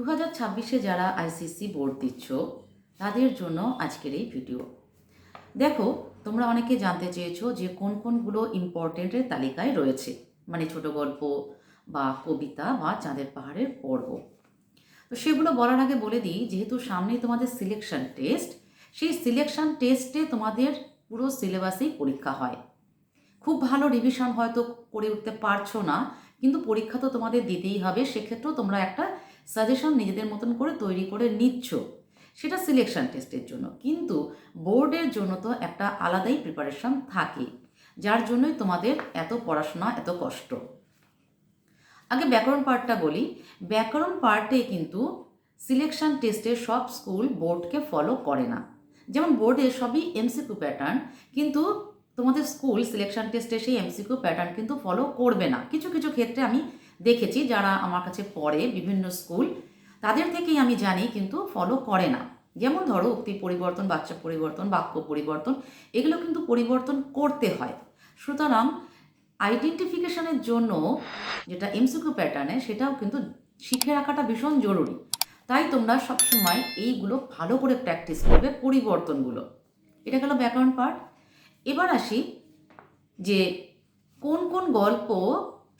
দু হাজার ছাব্বিশে যারা আইসিসি বোর্ড দিচ্ছ, তাদের জন্য আজকের এই ভিডিও। দেখো, তোমরা অনেকে জানতে চেয়েছো যে কোন কোনগুলো ইম্পর্টেন্টের তালিকায় রয়েছে মানে ছোট গল্প বা কবিতা বা চাঁদের পাহাড়ের পর্ব। তো সেগুলো বলার আগে বলে দিই, যেহেতু সামনেই তোমাদের সিলেকশন টেস্ট সেই সিলেকশন টেস্টে তোমাদের পুরো সিলেবাসেই পরীক্ষা হয়। খুব ভালো রিভিশন হয়তো করে উঠতে পারছ না, কিন্তু পরীক্ষা তো তোমাদের দিতেই হবে, সেক্ষেত্রেও তোমরা একটা সাজেশন নিজেদের মতন করে তৈরি করে নিচ্ছ। সেটা সিলেকশন টেস্টের জন্য। কিন্তু বোর্ডের জন্য তো একটা আলাদাই প্রিপারেশন থাকে, যার জন্যই তোমাদের এত পড়াশোনা, এত কষ্ট। আগে ব্যাকরণ পার্টটা বলি। ব্যাকরণ পার্টে কিন্তু সিলেকশন টেস্টে সব স্কুল বোর্ডকে ফলো করে না। যেমন বোর্ডে সবই এমসিকিউ প্যাটার্ন কিন্তু তোমাদের স্কুল সিলেকশন টেস্টে সেই এমসিকিউ প্যাটার্ন কিন্তু ফলো করবে না। কিছু কিছু ক্ষেত্রে আমি দেখেছি যারা আমার কাছে পড়ে বিভিন্ন স্কুল, তাদের থেকেই আমি জানি কিন্তু ফলো করে না। যেমন ধরো উক্তি পরিবর্তন, বাচ্চা পরিবর্তন, বাক্য পরিবর্তন, এগুলো কিন্তু পরিবর্তন করতে হয়। সুতরাং আইডেন্টিফিকেশনের জন্য যেটা এমসিকিউ প্যাটার্নে সেটাও কিন্তু শিখে রাখাটা ভীষণ জরুরি। তাই তোমরা সবসময় এইগুলো ভালো করে প্র্যাকটিস করবে পরিবর্তনগুলো। এটা গেল ব্যাকরণ পার্ট এবার আসি যে কোন কোন গল্প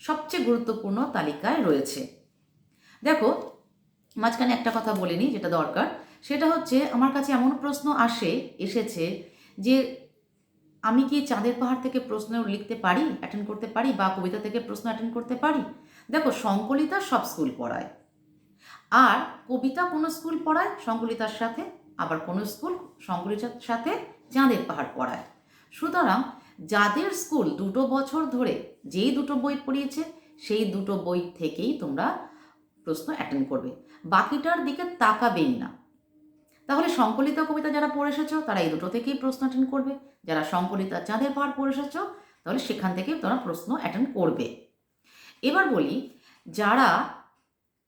সবচেয়ে গুরুত্বপূর্ণ তালিকায় রয়েছে। দেখো, মাঝখানে একটা কথা বলিনি যেটা দরকার। সেটা হচ্ছে, আমার কাছে এমন প্রশ্ন আসে, এসেছে যে আমি কি চাঁদের পাহাড় থেকে প্রশ্ন লিখতে পারি অ্যাটেন্ড করতে পারি বা কবিতা থেকে প্রশ্ন অ্যাটেন্ড করতে পারি? দেখো, সংকলিতা সব স্কুল পড়ায়। আর কবিতা কোনো স্কুল পড়ায়, সংকলিতার সাথে, আবার কোনো স্কুল সংকলিতার সাথে চাঁদের পাহাড় পড়ায়। সুতরাং যাদের স্কুল দুটো বছর ধরে যেই দুটো বই পড়িয়েছে, সেই দুটো বই থেকেই তোমরা প্রশ্ন অ্যাটেন্ড করবে। বাকিটার দিকে তাকাবেই না। তাহলে সংকলিত কবিতা যারা পড়ে এসেছ, তারা এই দুটো থেকেই প্রশ্ন অ্যাটেন্ড করবে। যারা সংকলিতা চাঁদের পাহাড় পড়ে এসেছ, তাহলে সেখান থেকেই তোমরা প্রশ্ন অ্যাটেন্ড করবে। এবার বলি, যারা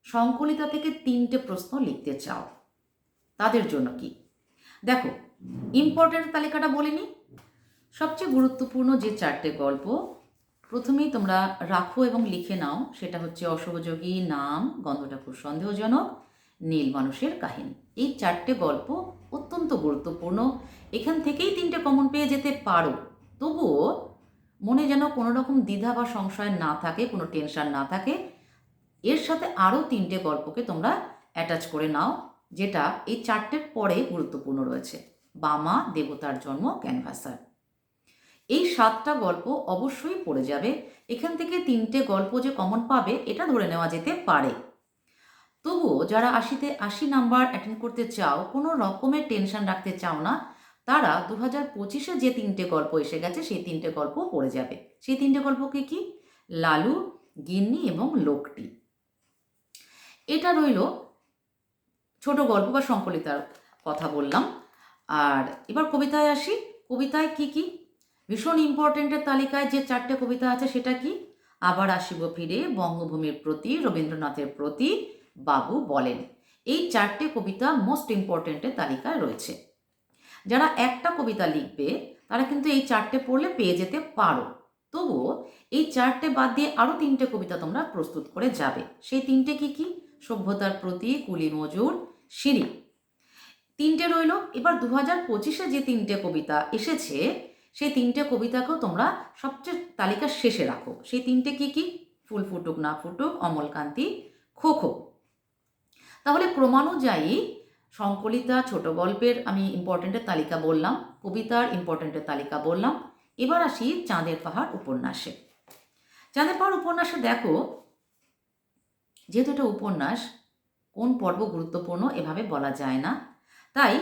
সংকলিতা থেকে তিনটে প্রশ্ন লিখতে চাও, তাদের জন্য কি? দেখো ইম্পর্টেন্ট তালিকাটা বলিনি সবচেয়ে গুরুত্বপূর্ণ যে চারটে গল্প, প্রথমেই তোমরা রাখো এবং লিখে নাও। সেটা হচ্ছে অসহযোগী নাম, গন্ধঠাকুর সন্দেহজনক, নীল মানুষের কাহিনী। এই চারটে গল্প অত্যন্ত গুরুত্বপূর্ণ। এখান থেকেই তিনটে কমন পেয়ে যেতে পারো। তবুও মনে যেন কোনো রকম দ্বিধা বা সংশয় না থাকে, কোনো টেনশন না থাকে। এর সাথে আরও তিনটে গল্পকে তোমরা অ্যাটাচ করে নাও, যেটা এই চারটের পরে গুরুত্বপূর্ণ রয়েছে। বামা, দেবতার জন্ম, ক্যানভাসার। এই সাতটা গল্প অবশ্যই পড়ে যাবে। এখান থেকে তিনটে গল্প যে কমন পাবে, এটা ধরে নেওয়া যেতে পারে। তবুও যারা আশিতে আশি নাম্বার অ্যাটেন্ড করতে চাও, কোনো রকমের টেনশন রাখতে চাও না, তারা দু হাজার পঁচিশে যে তিনটে গল্প এসে গেছে, সেই তিনটে গল্প পড়ে যাবে। সেই তিনটে গল্পকে কি? লালু, গিন্নি এবং লোকটি। এটা রইল ছোট গল্প বা সংকলিতার কথা বললাম। আর এবার কবিতায় আসি। কবিতায় কি কি? ভীষণ ইম্পর্টেন্টের তালিকায় যে চারটে কবিতা আছে, সেটা কি? আবার আসিব ফিরে বঙ্গভূমির প্রতি, রবীন্দ্রনাথের প্রতি, বাবু বলেন। এই চারটে কবিতা মোস্ট ইম্পর্টেন্টের তালিকায় রয়েছে। যারা একটা কবিতা লিখবে, তারা কিন্তু এই চারটে পড়লে পেয়ে যেতে পারো। তবুও এই চারটে বাদ দিয়ে আরও তিনটে কবিতা তোমরা প্রস্তুত করে যাবে। সেই তিনটে কি কি? সভ্যতার প্রতি, কুলি মজুর সিঁড়ি। তিনটে রইল। এবার দু হাজার পঁচিশে যে তিনটে কবিতা এসেছে সেই তিনটে কবিতাকেও তোমরা সবচেয়ে তালিকার শেষে রাখো। সেই তিনটে কি কি? ফুল ফুটুক, না ফুটুক, অমলকান্তি, খো খো। তাহলে ক্রমানুযায়ী সংকলিতা ছোট গল্পের আমি ইম্পর্টেন্টের তালিকা বললাম, কবিতার ইম্পর্টেন্টের তালিকা বললাম। এবার আসি চাঁদের পাহাড় উপন্যাসে। চাঁদের পাহাড় উপন্যাসে দেখো, যেহেতু এটা উপন্যাস, কোন পর্ব গুরুত্বপূর্ণ এভাবে বলা যায় না। তাই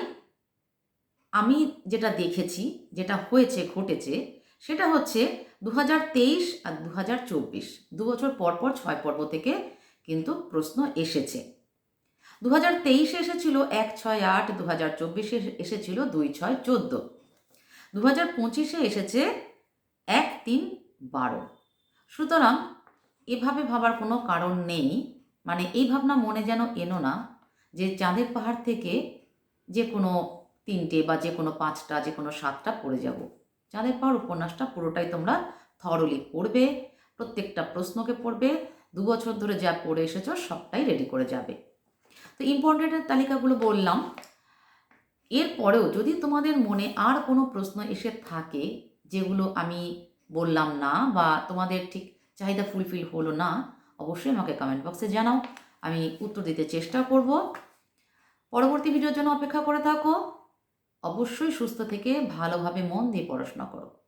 আমি যেটা দেখেছি, যেটা হয়েছে, ঘটেছে, সেটা হচ্ছে দু হাজার তেইশ আর দু হাজার চব্বিশ। দু বছর পর পর ছয় পর্ব থেকে কিন্তু প্রশ্ন এসেছে। দু হাজার তেইশে এসেছিল এক ছয় আট দু হাজার চব্বিশে এসেছিল দুই ছয় চোদ্দ। দু হাজার পঁচিশে এসেছে এক তিন বারো। সুতরাং এভাবে ভাবার কোনো কারণ নেই। মানে এই ভাবনা মনে যেন এনো না যে চাঁদের পাহাড় থেকে যে কোনো তিনটে বা যে কোনো পাঁচটা, যে কোনো সাতটা পড়ে যাব। চাঁদের পাহাড় উপন্যাসটা পুরোটাই তোমরা থরলি পড়বে, প্রত্যেকটা প্রশ্নকে পড়বে, দু বছর ধরে যা পড়ে এসেছ সবটাই রেডি করে যাবে। তো ইম্পর্টেন্টের তালিকাগুলো বললাম। এরপরেও যদি তোমাদের মনে আর কোনো প্রশ্ন এসে থাকে, যেগুলো আমি বললাম না বা তোমাদের ঠিক চাহিদা ফুলফিল হলো না, অবশ্যই আমাকে কমেন্ট বক্সে জানাও। আমি উত্তর দিতে চেষ্টা করব। পরবর্তী ভিডিওর জন্য অপেক্ষা করে থাকো। অবশ্যই সুস্থ থেকে ভালোভাবে মন দিয়ে পড়াশোনা করো।